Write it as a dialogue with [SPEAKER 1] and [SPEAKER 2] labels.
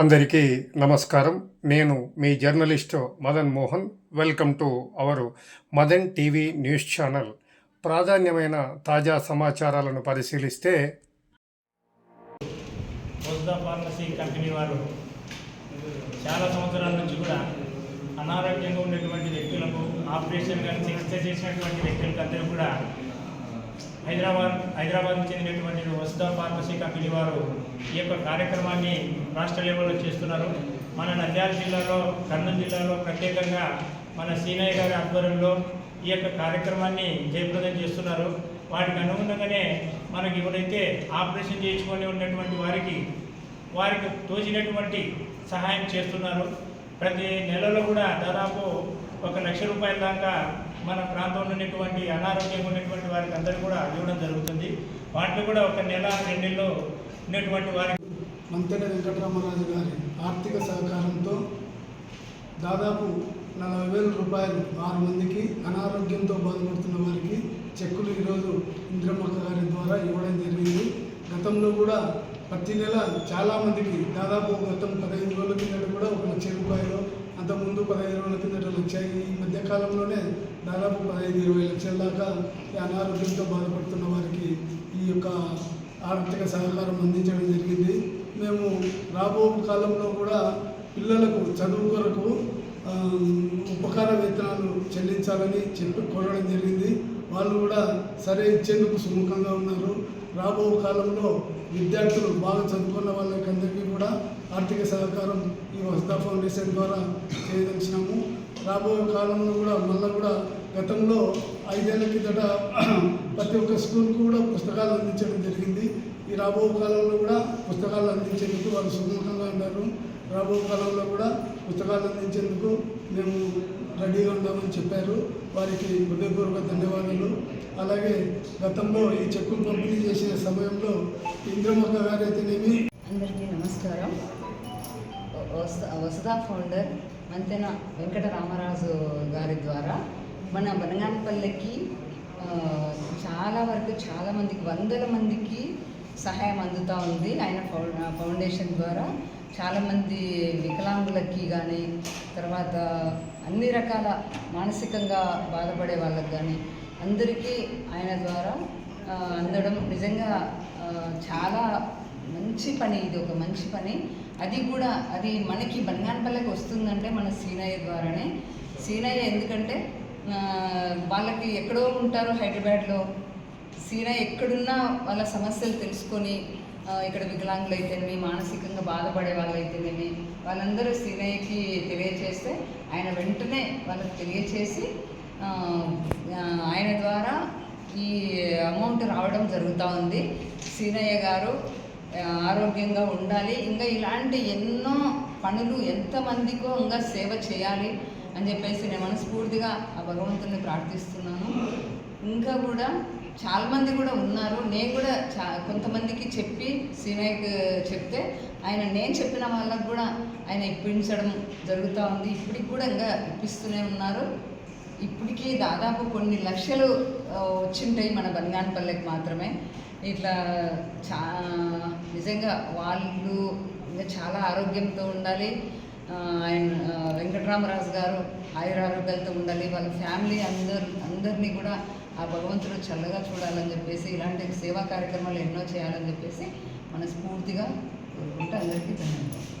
[SPEAKER 1] అందరికీ నమస్కారం. నేను మీ journalist Madan Mohan. Welcome to our Madan TV news channel. ప్రాధాన్యమైన తాజా సమాచారాలను పరిశీలిస్తే
[SPEAKER 2] ఫార్మసీ కంపెనీ వారు చాలా సంవత్సరాల నుంచి కూడా అనారోగ్యంగా ఉండేటువంటి వ్యక్తులకు ఆపరేషన్ కానీ చికిత్స చేసినటువంటి వ్యక్తులకు అందరూ కూడా హైదరాబాద్ హైదరాబాద్కు చెందినటువంటి వసుదా ఫార్మసీ కంపెనీ వారు ఈ యొక్క కార్యక్రమాన్ని రాష్ట్ర లెవెల్లో చేస్తున్నారు. మన నంద్యాల జిల్లాలో కర్నూలు జిల్లాలో ప్రత్యేకంగా మన సీనయ్య గారి ఆధ్వర్యంలో ఈ యొక్క కార్యక్రమాన్ని జయప్రదం చేస్తున్నారు. వాటికి అనుగుణంగానే మనకి ఎవరైతే ఆపరేషన్ చేయించుకొని ఉన్నటువంటి వారికి వారికి తోచినటువంటి సహాయం చేస్తున్నారు. ప్రతి నెలలో కూడా దాదాపు ఒక లక్ష రూపాయల దాకా మన ప్రాంతంలో ఉన్నటువంటి అనారోగ్యం ఉన్నటువంటి వారికి అందరూ కూడా ఇవ్వడం జరుగుతుంది. వాటిని కూడా ఒక నెల రెండు ఉన్నటువంటి వారికి
[SPEAKER 3] మంతెన వెంకటరామరాజు గారి ఆర్థిక సహకారంతో దాదాపు నలభై వేల రూపాయలు ఆరు మందికి అనారోగ్యంతో బాధపడుతున్న వారికి చెక్కులు ఈరోజు ఇంద్రమ్మక్క గారి ద్వారా ఇవ్వడం జరిగింది. గతంలో కూడా ప్రతి నెల చాలామందికి దాదాపు గతం పదహైదు రోజుల కిందట కూడా ఒక లక్ష రూపాయలు అంతకుముందు పదహైదు రోజుల కిందట వచ్చాయి ఈ మధ్యకాలంలోనే దాదాపు పదహైదు ఇరవై లక్షల దాకా ఈ అనారోగ్యంతో బాధపడుతున్న వారికి ఈ యొక్క ఆర్థిక సహకారం అందించడం జరిగింది. మేము రాబో కాలంలో కూడా పిల్లలకు చదువు కొరకు ఉపకార వేతనాలు చెల్లించాలని చెప్పి కోరడం జరిగింది. వాళ్ళు కూడా సరే ఇచ్చేందుకు సుముఖంగా ఉన్నారు. రాబో కాలంలో విద్యార్థులు బాగా చదువుకున్న వాళ్ళకి అందరికీ కూడా ఆర్థిక సహకారం ఈ వస్తా ఫౌండేషన్ ద్వారా చేయదలిచినాము రాబోయే కాలంలో కూడా మళ్ళీ కూడా గతంలో ఐదేళ్ళ కిందట ప్రతి ఒక్క స్కూల్కి కూడా పుస్తకాలు అందించడం జరిగింది. ఈ రాబో కాలంలో కూడా పుస్తకాలు అందించేందుకు వాళ్ళు సుముఖంగా ఉన్నారు. రాబో కాలంలో కూడా పుస్తకాలు అందించేందుకు మేము రెడీగా ఉన్నామని చెప్పారు. వారికి హృదయపూర్వక ధన్యవాదాలు. అలాగే గతంలో ఈ చెక్కులు పంపిణీ చేసే సమయంలో ఇంద్రమొక్క గారైతేనేమి
[SPEAKER 4] అందరికీ నమస్కారం. వస వసదా ఫౌండర్ అంతేన వెంకట రామరాజు గారి ద్వారా మన బనగానపల్లెకి చాలా వరకు చాలా మందికి వందల మందికి సహాయం అందుతూ ఉంది. ఆయన ఫౌ- ఫౌండేషన్ ద్వారా చాలామంది వికలాంగులకి కానీ తర్వాత అన్ని రకాల మానసికంగా బాధపడే వాళ్ళకి కానీ అందరికీ ఆయన ద్వారా అందడం నిజంగా చాలా మంచి పని. ఇది ఒక మంచి పని. అది కూడా అది మనకి బంగానపల్లెకి వస్తుందంటే మన సీనయ్య ద్వారానే. సీనయ్య ఎందుకంటే వాళ్ళకి ఎక్కడో ఉంటారు హైదరాబాద్లో. సీనయ్య ఎక్కడున్నా వాళ్ళ సమస్యలు తెలుసుకొని ఇక్కడ వికలాంగులు అయితేనేమి మానసికంగా బాధపడే వాళ్ళు అయితేనేమి వాళ్ళందరూ సీనయ్యకి తెలియచేస్తే ఆయన వెంటనే వాళ్ళకి తెలియచేసి ఆయన ద్వారా ఈ అమౌంట్ రావడం జరుగుతూ ఉంది. సీనయ్య గారు ఆరోగ్యంగా ఉండాలి. ఇంకా ఇలాంటి ఎన్నో పనులు ఎంతమందికో ఇంకా సేవ చేయాలి అని చెప్పేసి నేను మనస్ఫూర్తిగా ఆ భగవంతుని ప్రార్థిస్తున్నాను. ఇంకా కూడా చాలామంది కూడా ఉన్నారు. నేను కూడా చా కొంతమందికి చెప్పి సీనయ్యకి చెప్తే ఆయన నేను చెప్పిన వాళ్ళకు కూడా ఆయన ఇప్పించడం జరుగుతూ ఉంది. ఇప్పటికి కూడా ఇంకా ఇప్పిస్తూనే ఉన్నారు. ఇప్పటికీ దాదాపు కొన్ని లక్షలు వచ్చింటాయి మన బంగానపల్లెకి మాత్రమే. ఇట్లా చా నిజంగా వాళ్ళు ఇంకా చాలా ఆరోగ్యంతో ఉండాలి. ఆయన వెంకటరామరాజు గారు ఆయురారోగ్యాలతో ఉండాలి. వాళ్ళ ఫ్యామిలీ అందరు అందరినీ కూడా ఆ భగవంతుడు చల్లగా చూడాలని చెప్పేసి ఇలాంటి సేవా కార్యక్రమాలు ఎన్నో చేయాలని చెప్పేసి మనస్ఫూర్తిగా కోరుకుంటూ అందరికీ ధన్యవాదాలు.